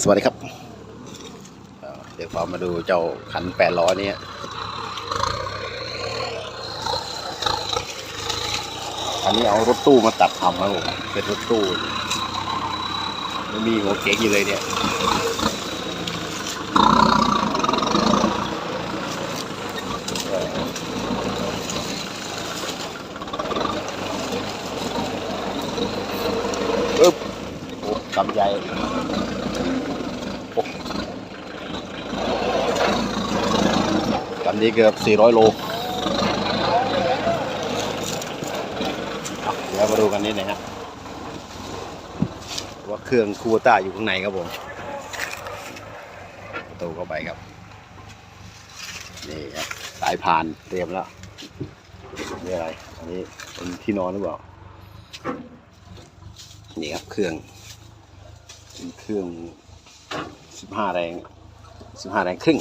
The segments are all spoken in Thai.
สวัสดีครับ เดี๋ยวเรามาดูเจ้าคันแปดล้อนี้อันนี้เอารถตู้มาตัดทำครับผมเป็นรถตู้ไม่มีหัวเก๋งอยู่เลยเนี่ยอึ๊บโอ้กำใหญ่โอ้กำ นี้เกือบ 400 โล เดี๋ยวมาดูกันนิดหนะฮะว่าเครื่องคูต้าอยู่ข้างในครับผมประตูเข้าไปครับ นี่ครับ สายพานเตรียมแล้วนี่อะไร อันนี้เป็นที่นอนหรือเปล่า นี่ครับเครื่องเป็นเครื่องสิบห้าแรงสิบห้าแรงครึ่ง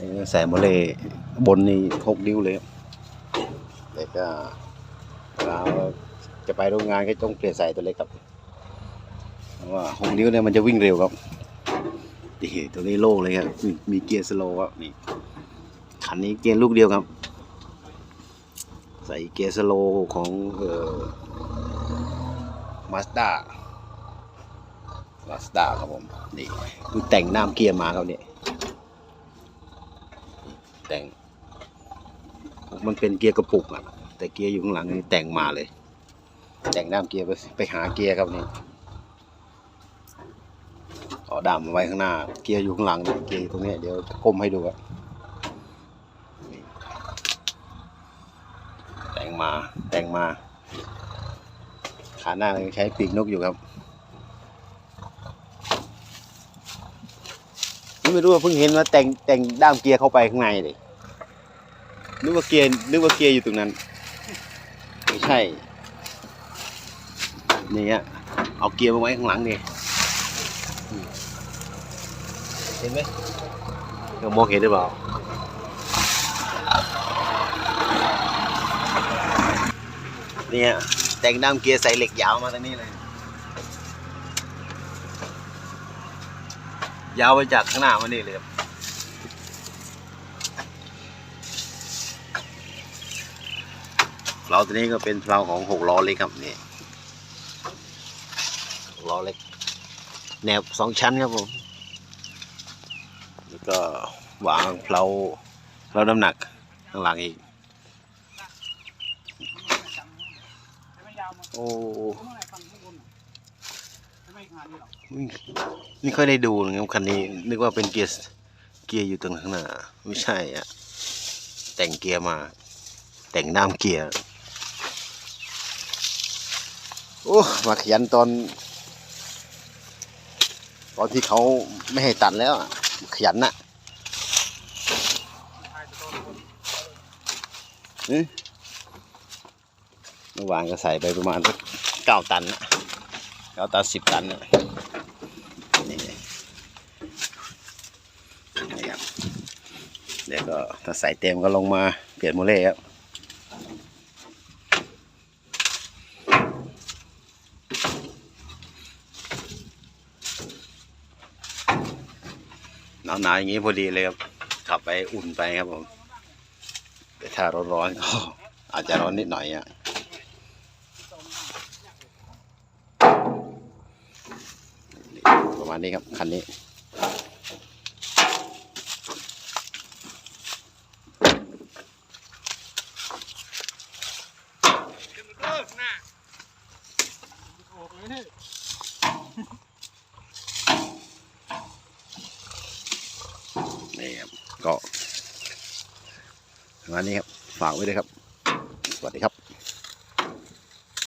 นี่ใส่โมเลบนนี่หกนิ้วเลยครับแต่ก็เราจะไปโรงงานก็ต้องเปลี่ยนใส่ตัวเล็กครับเพราะว่าหกนิ้วเนี่ยมันจะวิ่งเร็วครับนี่ตัวนี้โล่งเลยครับมีมีเกียร์สโลว์ครับนี่คันนี้เกียร์ลูกเดียวครับ ใส่เกียร์สโลว์ของเอ่อมาสด้ามาสด้าครับผมนี่คือแต่งน้ำเกียร์มาครับเนี่ย แต่ง มันเป็นเกียร์กระปุกอะแต่เกียร์อยู่ข้างหลังนี่แต่งมาเลย แต่งน้ำเกียร์ไปไปหาเกียร์ครับนี่เอาดามมาไว้ข้างหน้า เกียร์อยู่ข้างหลังเกียร์ตรงนี้เดี๋ยวก้มให้ดูครับนี่แต่งมาแต่งมา ขาหน้ายังใช้ปีกนกอยู่ครับ ไม่รู้ว่าเพิ่งเห็นว่าแต่งแต่งด้ามเกียร์เข้าไปข้างในเลยนึกว่าเกียร์นึกว่าเกียร์อยู่ตรงนั้น ไม่ใช่นี่ฮะเอาเกียร์มาไว้ข้างหลังนี่เห็นไหมเรามองเห็นหรือเปล่าเนี่ยแต่งด้ามเกียร์ใส่เหล็กยาวมาตรงนี้เลย ยาวไปจากข้างหน้ามานี่เลยครับเราตัวนี้ก็เป็นเพลาของหกล้อเล็กครับนี่ล้อเล็ก แนวสองชั้นครับผม แล้วก็วางเพลาเพลาน้ำหนักข้างหลังอีก โอ้ ไม่ค่อยได้ดูนะครับคันนี้ นึกว่าเป็นเกียร์เกียร์อยู่ตรงข้างหน้า ไม่ใช่อะแต่งเกียร์มา แต่งน้ำเกียร์โอ้มาขยันตอน ตอนที่เขาไม่ให้ตัดแล้วอะขยันน่ะเอ๊ะเมื่อวานก็ใส่ไปประมาณสักเก้าตันนะ เก้าตันสิบตันนะนี่นี่ครับเดี๋ยวก็ถ้าใส่เต็มก็ลงมาเปลี่ยนโมเล่ครับหนาวๆอย่างนี้พอดีเลยครับขับไปอุ่นไปครับผมแต่ถ้าร้อนๆก็อาจจะร้อนนิดหน่อยอะ มาณนี้ครับ คันนี้ นี่ครับก็ประมาณนี้ครับ ฝากไว้ด้วยครับ สวัสดีครับ